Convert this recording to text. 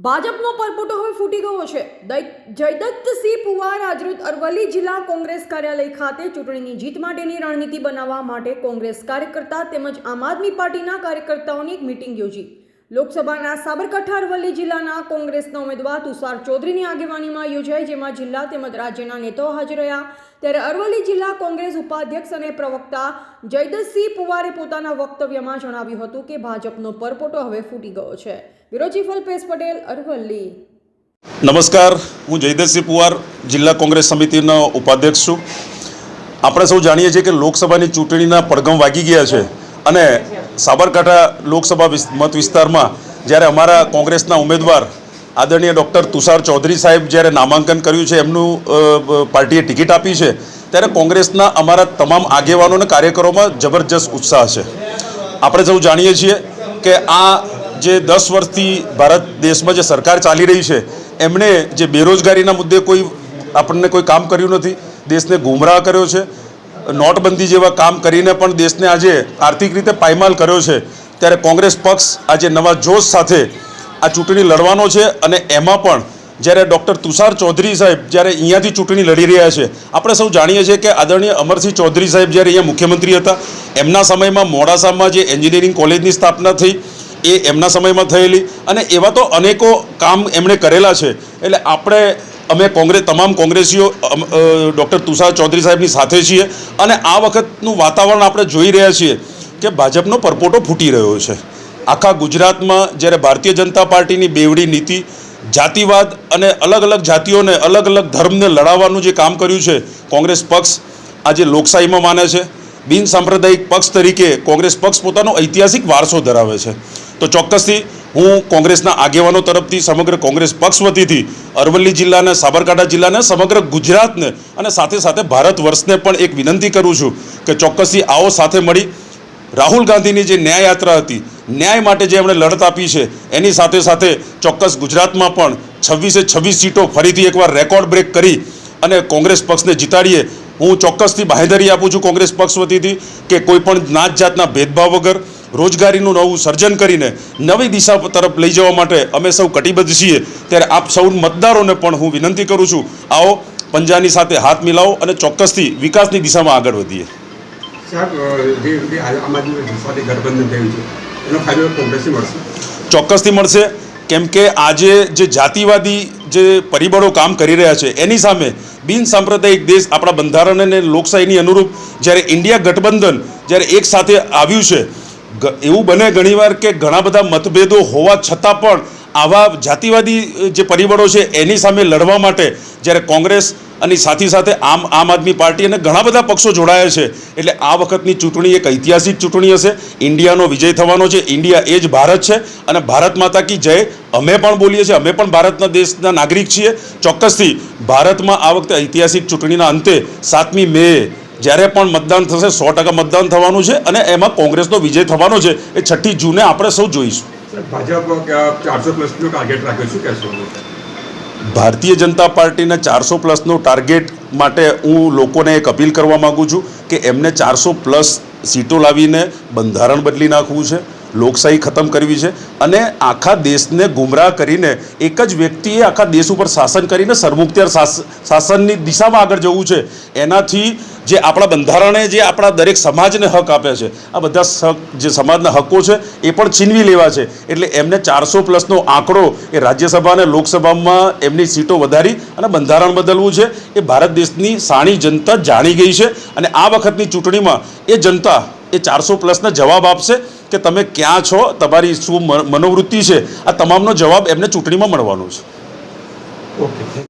ભાજપનો પરપોટો હવે ફૂટી ગયો છે. જયદત્તસિંહ પુવાર આજરોજ અરવલ્લી જિલ્લા કોંગ્રેસ કાર્યાલય ખાતે ચૂંટણીની જીત માટેની રણનીતિ બનાવવા માટે કોંગ્રેસ કાર્યકર્તા તેમજ આમ આદમી પાર્ટીના કાર્યકર્તાઓની એક મિટિંગ યોજી. લોકસભાના સાબરકાંઠા અરવલ્લી જિલ્લાના કોંગ્રેસના ઉમેદવાર તુષાર ચૌધરીની આગેવાનીમાં યોજાઈ, જેમાં જિલ્લા તેમજ રાજ્યના નેતાઓ હાજર રહ્યા. ત્યારે અરવલ્લી જિલ્લા કોંગ્રેસ ઉપાધ્યક્ષ અને પ્રવક્તા જયદસિંહ પુવારે પોતાના વક્તવ્યમાં જણાવ્યું હતું કે ભાજપનો પરપોટો હવે ફૂટી ગયો છે. Bureau chief Alpesh Patel, Aravalli. નમસ્કાર. હું જયદસિંહ પુવાર, જિલ્લા કોંગ્રેસ સમિતિનો ઉપાધ્યક્ષ છું. આપણે સૌ જાણીએ છીએ કે લોકસભાની ચૂંટણીના પડઘમ વાગી ગયા છે અને સાબરકાંઠા લોકસભા મત વિસ્તારમાં જ્યારે અમારા કોંગ્રેસના ઉમેદવાર આદરણીય ડૉક્ટર તુષાર ચૌધરી સાહેબ જ્યારે નામાંકન કર્યું છે, એમનું પાર્ટીએ ટિકિટ આપી છે, ત્યારે કોંગ્રેસના અમારા તમામ આગેવાનો અને કાર્યકરોમાં જબરજસ્ત ઉત્સાહ છે. આપણે સૌ જાણીએ છીએ કે આ જે દસ વર્ષથી ભારત દેશમાં જે સરકાર ચાલી રહી છે, એમણે જે બેરોજગારીના મુદ્દે કોઈ આપણને કોઈ કામ કર્યું નથી, દેશને ગુમરાહ કર્યો છે નોટબંધી જેવા કામ કરીને પણ દેશને આજે આર્થિક રીતે પાયમાલ કર્યો છે. ત્યારે કોંગ્રેસ પક્ષ આજે નવા જોશ સાથે આ ચૂંટણી લડવાનો છે અને એમાં પણ જ્યારે ડૉક્ટર તુષાર ચૌધરી સાહેબ જ્યારે અહીંયાથી ચૂંટણી લડી રહ્યા છે, આપણે સૌ જાણીએ છીએ કે આદરણીય અમરસિંહ ચૌધરી સાહેબ જ્યારે અહીંયા મુખ્યમંત્રી હતા, એમના સમયમાં મોડાસામાં જે એન્જિનિયરિંગ કોલેજની સ્થાપના થઈ, એ એમના સમયમાં થયેલી અને એવા તો અનેકો કામ એમણે કરેલા છે. એટલે આપણે અમે કોંગ્રેસ તમામ કોંગ્રેસીઓ ડૉક્ટર તુષાર ચૌધરી સાહેબની સાથે છીએ અને આ વખતનું વાતાવરણ આપણે જોઈ રહ્યા છીએ કે ભાજપનો પરપોટો ફૂટી રહ્યો છે. આખા ગુજરાતમાં જ્યારે ભારતીય જનતા પાર્ટીની બેવડી નીતિ, જાતિવાદ અને અલગ અલગ જાતિઓને અલગ અલગ ધર્મને લડાવવાનું જે કામ કર્યું છે કોંગ્રેસ પક્ષ આજે લોકશાહીમાં માને છે. બિનસાંપ્રદાયિક પક્ષ તરીકે કોંગ્રેસ પક્ષ પોતાનો ઐતિહાસિક વારસો ધરાવે છે. તો ચોક્કસથી હું કોંગ્રેસના આગેવાનો તરફથી સમગ્ર કોંગ્રેસ પક્ષ વતીથી અરવલ્લી જિલ્લાને, સાબરકાંઠા જિલ્લાને, સમગ્ર ગુજરાતને અને સાથે સાથે ભારત વર્ષને પણ એક વિનંતી કરું છું કે ચોક્કસથી આવો સાથે મળી રાહુલ ગાંધીની જે ન્યાય યાત્રા હતી, ન્યાય માટે જે એમણે લડત આપી છે, એની સાથે સાથે ચોક્કસ ગુજરાતમાં પણ છવ્વીસે છવ્વીસ સીટો ફરીથી એકવાર રેકોર્ડ બ્રેક કરી અને કોંગ્રેસ પક્ષને જીતાડીએ. હું ચોક્કસથી બાંહેધરી આપું છું કોંગ્રેસ પક્ષ વતીથી કે કોઈપણ નાત જાતના ભેદભાવ વગર રોજગારીનું નવું સર્જન કરીને નવી દિશા તરફ લઈ જવા માટે અમે સૌ કટિબદ્ધ છીએ. ત્યારે આપ સૌ મતદારોને પણ હું વિનંતી કરું છું આવો પંજાની સાથે હાથ મિલાવો અને ચોક્કસથી વિકાસની દિશામાં આગળ વધીએ. ચોક્કસથી મળશે કેમ કે આજે જે જાતિવાદી જે પરિબળો કામ કરી રહ્યા છે એની સામે બિન સાંપ્રદાયિક દેશ આપણા બંધારણ અને લોકશાહીની અનુરૂપ જ્યારે ઇન્ડિયા ગઠબંધન જ્યારે એક સાથે આવ્યું છે એવું બને ઘણીવાર કે ઘણા બધા મતભેદો હોવા છતાં પણ આવા જાતિવાદી જે પરિબળો છે એની સામે લડવા માટે જ્યારે કોંગ્રેસ અને સાથે સાથે આમ આમ આદમી પાર્ટી અને ઘણા બધા પક્ષો જોડાયા છે, એટલે આ વખતની ચૂંટણી એક ઐતિહાસિક ચૂંટણી હશે. ઇન્ડિયાનો વિજય થવાનો છે, ઇન્ડિયા એ જ ભારત છે અને ભારત માતા કી જય અમે પણ બોલીએ છીએ, અમે પણ ભારતના દેશના નાગરિક છીએ. ચોક્કસથી ભારતમાં આ વખતે ઐતિહાસિક ચૂંટણીના અંતે સાતમી મે જ્યારે પણ મતદાન થશે સો ટકા મતદાન થવાનું છે અને એમાં કોંગ્રેસનો વિજય થવાનો છે એ છઠ્ઠી જૂને આપણે સૌ જોઈશું. ભારતીય જનતા પાર્ટીના ચારસો પ્લસનો ટાર્ગેટ માટે હું લોકોને એક અપીલ કરવા માગું છું કે એમને ચારસો પ્લસ સીટો લાવીને બંધારણ બદલી નાખવું છે લોકશાહી ખતમ કરવી છે અને આખા દેશને ગુમરાહ કરીને એક જ વ્યક્તિએ આખા દેશ ઉપર શાસન કરીને સરમુખત્યાર શાસ- શાસનની દિશામાં આગળ જવું છે. એનાથી જે આપણા બંધારણે જે આપણા દરેક સમાજને હક આપે છે, આ બધા જે સમાજના હકો છે એ પણ છીનવી લેવા છે. એટલે એમને ચારસો પ્લસનો આંકડો એ રાજ્યસભા અને લોકસભામાં એમની સીટો વધારી અને બંધારણ બદલવું છે. એ ભારત દેશની સાણી જનતા જાણી ગઈ છે અને આ વખતની ચૂંટણીમાં એ જનતા એ ચારસો પ્લસને જવાબ આપશે કે તમે ક્યાં છો, તમારી શું મનોવૃત્તિ છે. આ તમામનો જવાબ એમને ચૂંટણીમાં મળવાનો છે. ઓકે.